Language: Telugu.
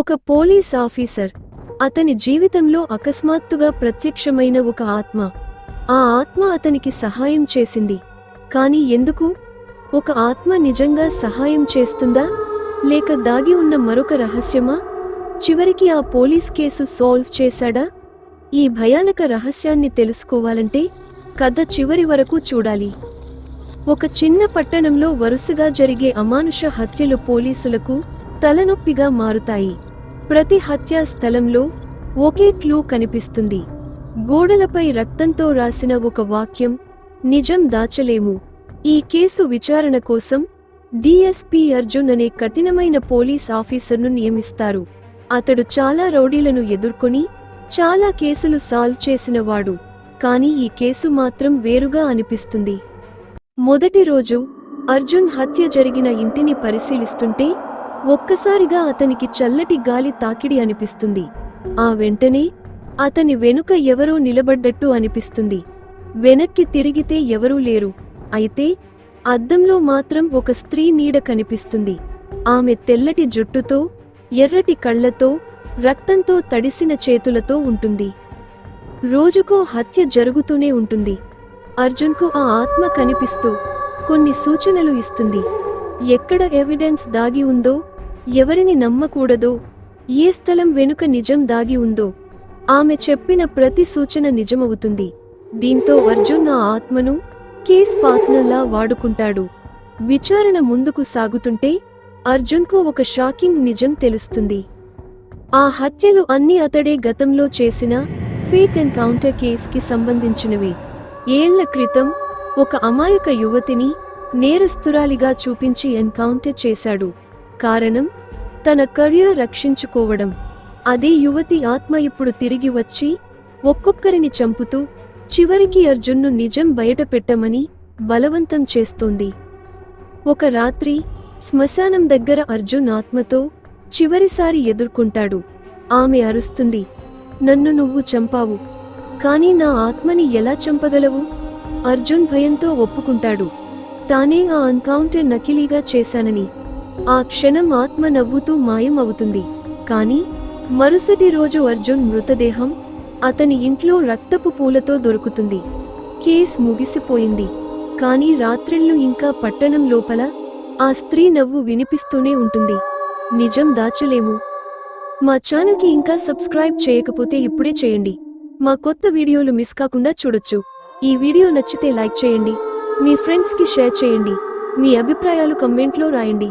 ఒక పోలీస్ ఆఫీసర్. అతని జీవితంలో అకస్మాత్తుగా ప్రత్యక్షమైన ఒక ఆత్మ. ఆ ఆత్మ అతనికి సహాయం చేసింది. కాని ఎందుకు? ఒక ఆత్మ నిజంగా సహాయం చేస్తుందా? లేక దాగి ఉన్న మరొక రహస్యమా? చివరికి ఆ పోలీస్ కేసు సాల్వ్ చేశాడా? ఈ భయానక రహస్యాన్ని తెలుసుకోవాలంటే కథ చివరి వరకు చూడాలి. ఒక చిన్న పట్టణంలో వరుసగా జరిగే అమానుష హత్యలు పోలీసులకు తలనొప్పిగా మారుతాయి. ప్రతి హత్యా స్థలంలో ఒకే క్లూ కనిపిస్తుంది. గోడలపై రక్తంతో రాసిన ఒక వాక్యం నిజం దాచలేము. ఈ కేసు విచారణ కోసం డిఎస్పి అర్జున్ అనే కఠినమైన పోలీస్ ఆఫీసర్ను నియమిస్తారు. అతడు చాలా రౌడీలను ఎదుర్కొని చాలా కేసులు సాల్వ్ చేసినవాడు. కానీ ఈ కేసు మాత్రం వేరుగా అనిపిస్తుంది. మొదటి రోజు అర్జున్ హత్య జరిగిన ఇంటిని పరిశీలిస్తుంటే ఒక్కసారిగా అతనికి చల్లటి గాలి తాకిడి అనిపిస్తుంది. ఆ వెంటనే అతని వెనుక ఎవరో నిలబడ్డట్టు అనిపిస్తుంది. వెనక్కి తిరిగితే ఎవరూ లేరు. అయితే అద్దంలో మాత్రం ఒక స్త్రీ నీడ కనిపిస్తుంది. ఆమె తెల్లటి జుట్టుతో ఎర్రటి కళ్ళతో రక్తంతో తడిసిన చేతులతో ఉంటుంది. రోజుకో హత్య జరుగుతూనే ఉంటుంది. అర్జున్కు ఆ ఆత్మ కనిపిస్తూ కొన్ని సూచనలు ఇస్తుంది. ఎక్కడ ఎవిడెన్స్ దాగి ఉందో ఎవరిని నమ్మకూడదో ఏ స్థలం వెనుక నిజం దాగి ఉందో ఆమె చెప్పిన ప్రతి సూచన నిజమవుతుంది. దీంతో అర్జున్ ఆ ఆత్మను కేస్ పార్ట్నర్లా వాడుకుంటాడు. విచారణ ముందుకు సాగుతుంటే అర్జున్కు ఒక షాకింగ్ నిజం తెలుస్తుంది. ఆ హత్యలు అన్ని అతడే గతంలో చేసిన ఫేక్ ఎన్కౌంటర్ కేస్కి సంబంధించినవి. ఏళ్ళ క్రితం ఒక అమాయక యువతిని నేరస్తురాలిగా చూపించి ఎన్కౌంటర్ చేశాడు. కారణం తన కెరియర్ రక్షించుకోవడం. అదే యువతి ఆత్మ ఇప్పుడు తిరిగి వచ్చి ఒక్కొక్కరిని చంపుతూ చివరికి అర్జున్ను నిజం బయటపెట్టమని బలవంతం చేస్తోంది. ఒక రాత్రి శ్మశానం దగ్గర అర్జున్ ఆత్మతో చివరిసారి ఎదుర్కొంటాడు. ఆమె అరుస్తుంది నన్ను నువ్వు చంపావు. కానీ నా ఆత్మని ఎలా చంపగలవు? అర్జున్ భయంతో ఒప్పుకుంటాడు. తానే ఆ ఎన్కౌంటర్ నకిలీగా చేశానని. ఆ క్షణం ఆత్మ నవ్వుతూ మాయం అవుతుంది కానీ మరుసటి రోజు అర్జున్ మృతదేహం అతని ఇంట్లో రక్తపు పూలతో దొరుకుతుంది. కేస్ ముగిసిపోయింది. కానీ రాత్రిళ్ళు ఇంకా పట్టణం లోపల ఆ స్త్రీ నవ్వు వినిపిస్తూనే ఉంటుంది. నిజం దాచలేము. మా ఛానల్కి ఇంకా సబ్స్క్రైబ్ చేయకపోతే ఇప్పుడే చేయండి. మా కొత్త వీడియోలు మిస్ కాకుండా చూడొచ్చు. ఈ వీడియో నచ్చితే లైక్ చేయండి. మీ ఫ్రెండ్స్కి షేర్ చేయండి. మీ అభిప్రాయాలు కమెంట్లో రాయండి.